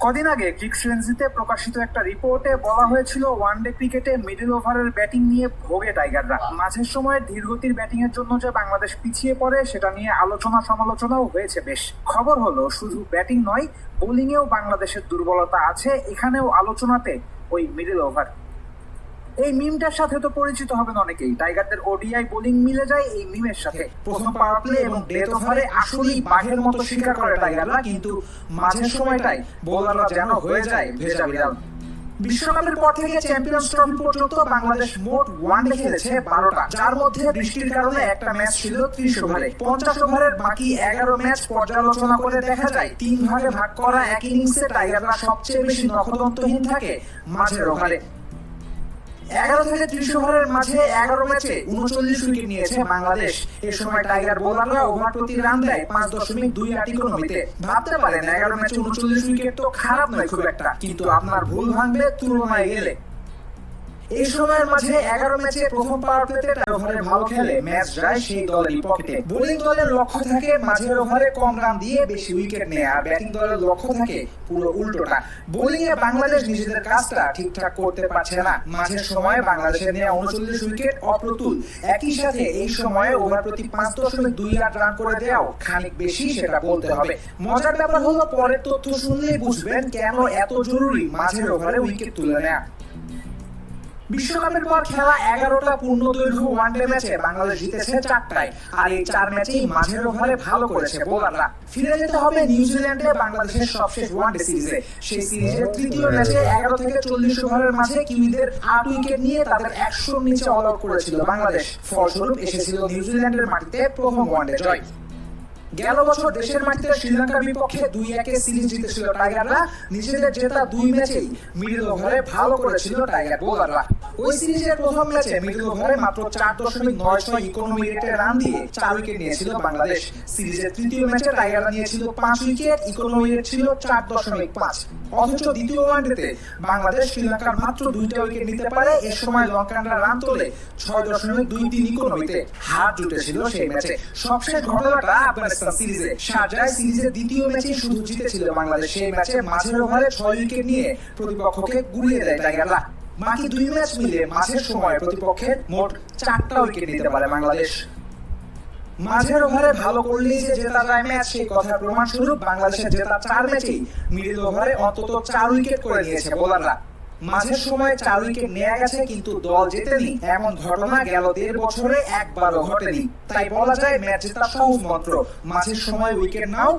কদিন আগে ক্রিক্স রেঞ্জিতে প্রকাশিত একটা রিপোর্টে বলা হয়েছিল ওয়ানডে ক্রিকেটে মিডল ওভারের ব্যাটিং নিয়ে ভোগে টাইগাররা। মাঝের সময় ধীরগতির ব্যাটিং এর জন্য যে বাংলাদেশ পিছিয়ে পড়ে, সেটা নিয়ে আলোচনা সমালোচনাও হয়েছে বেশ। খবর হলো, শুধু ব্যাটিং নয়, বোলিংয়েও বাংলাদেশের দুর্বলতা আছে। এখানেও আলোচনাতে ওই মিডল ওভার। এই মিমটার সাথে তো পরিচিত হবেন অনেকেই। টাইগারদের ওডিআই বোলিং মিলে যায় এই মিমের সাথে। প্রথম পাওয়ার প্লে এবং ডেথ ওভারে আসলেই বাঘের মতো শিকার করে টাইগাররা কিন্তু মাঝের সময়টাই বোলাররা যেন হয়ে যায় ভেজা বিড়াল। বিশ্বকাপের পর থেকে চ্যাম্পিয়ন্স ট্রফি পর্যন্ত বাংলাদেশ মোট ওয়ানডে খেলেছে বারোটা যার মধ্যে বৃষ্টির কারণে একটা ম্যাচ ছিল ত্রিশ ওভারে। পঞ্চাশ ওভারের বাকি এগারো ম্যাচ পর্যালোচনা করে দেখা যায়। তিন ভাগে ভাগ করা এক ইনিংসে টাইগাররা সবচেয়ে বেশি নখদন্তহীন থাকে মাঝের ওভারে এগারো থেকে ত্রিশ ওভারের মাঝে এগারো ম্যাচে উনচল্লিশ উইকেট নিয়েছে বাংলাদেশ। এ সময় টাইগার বোলাররা ওভার প্রতি রান দেয় পাঁচ দশমিক দুই আট ইকোনমিতে। ভাবতে পারেন, এগারো ম্যাচে উনচল্লিশ উইকেট তো খারাপ নয় খুব একটা, কিন্তু আপনার ভুল ভাঙবে তুলনায় গেলে। এই সময়ের মাঝে এগারো ম্যাচে প্রথম পাওয়ার প্লেতে ওভারে ভালো খেলে, ম্যাচ যায় সেই দলেরই পকেটে বোলিং দলের লক্ষ্য থাকে মাঝের ওভারে কম রান দিয়ে বেশি উইকেট নেয়, আর ব্যাটিং দলের লক্ষ্য থাকে পুরো উল্টোটা। বোলিং এ বাংলাদেশ নিজেদের কাজটা ঠিকঠাক করতে পারছে না। মাঝের সময় বাংলাদেশের নেওয়া উনচল্লিশ উইকেট অপ্রতুল। একই সাথে এই সময়ে ওভার প্রতি পাঁচ দশমিক দুই আট রান করে দেওয়াও খানিক বেশি সেটা বলতে হবে। মজার ব্যাপার হলো, পরের তথ্য শুনলেই বুঝবেন কেন এত জরুরি মাঝের ওভারে উইকেট তুলে নেওয়া বিশ্বকাপের পর খেলা এগারোটা পূর্ণ দৈর্ঘ্য ওয়ানডে ম্যাচে বাংলাদেশ জিতেছে চারটায়। আর এই চার ম্যাচেই মাঝের ওভারে ভালো করেছে বোলাররা। ফিরে যেতে হবে নিউজিল্যান্ডে বাংলাদেশের সবশেষ ওয়ানডে সিরিজে সেই সিরিজের তৃতীয় ম্যাচে এগারো থেকে চল্লিশ ওভারের মাঝে কিউইদের আট উইকেট নিয়ে তাদের একশোর নিচে অল আউট করেছিল বাংলাদেশ। ফলস্বরূপ এসেছিল নিউজিল্যান্ডের মাটিতে প্রথম ওয়ানডে জয়। গেল বছর দেশের মাটিতে শ্রীলঙ্কার বিপক্ষে দুই একে সিরিজ জিতেছিল টাইগাররা। নিজেদের জেতা দুই ম্যাচেই মিডল ওভারে ভালো করেছিল টাইগার বোলাররা। ওই সিরিজের প্রথম ম্যাচে মিডল ওভারে মাত্র চার দশমিক নয় ছয় ইকোনমি রেটে রান দিয়ে চার উইকেট নিয়েছিল বাংলাদেশ। সিরিজের তৃতীয় ম্যাচে টাইগাররা নিয়েছিল পাঁচ উইকেট, ইকোনমি রেট ছিল চার দশমিক পাঁচ। অথচ দ্বিতীয় ওয়ানডেতে বাংলাদেশ শ্রীলঙ্কার মাত্র দুইটা উইকেট নিতে পারে, এ সময় লঙ্কানরা রান তোলে ছয় দশমিক দুই তিন ইকোনমিতে। হার জুটেছিল সেই ম্যাচে। সবশেষ ঘটনাটা আফগানিস্তান সিরিজে শারজায় সিরিজের দ্বিতীয় ম্যাচে শুধু জিতেছিল বাংলাদেশ। সেই ম্যাচে মাঝের ওভারে ছয় উইকেট নিয়ে প্রতিপক্ষকে গুলিয়ে দেয় টাইগাররা। বাকি দুই ম্যাচ মিলে মাঝের সময় প্রতিপক্ষের মোট চারটা উইকেট নিতে পারে বাংলাদেশ। মাঝের ওভারে ভালো করলেই যে জেতা যায় ম্যাচ, সেই কথা প্রমাণ স্বরূপ বাংলাদেশের জেতা চার ম্যাচেই মিডল ওভারে অন্তত চার উইকেট করে নিয়েছে বোলাররা। মাঝের সময় চার উইকেট নেওয়া গেছে, কিন্তু দল জেতেনি। এমন ঘটনা গেল দেড় বছরে একবারও ঘটেনি। তাই বলা যায় ম্যাচ জেতা সহজ মাত্র। মাঝের সময় উইকেট নাও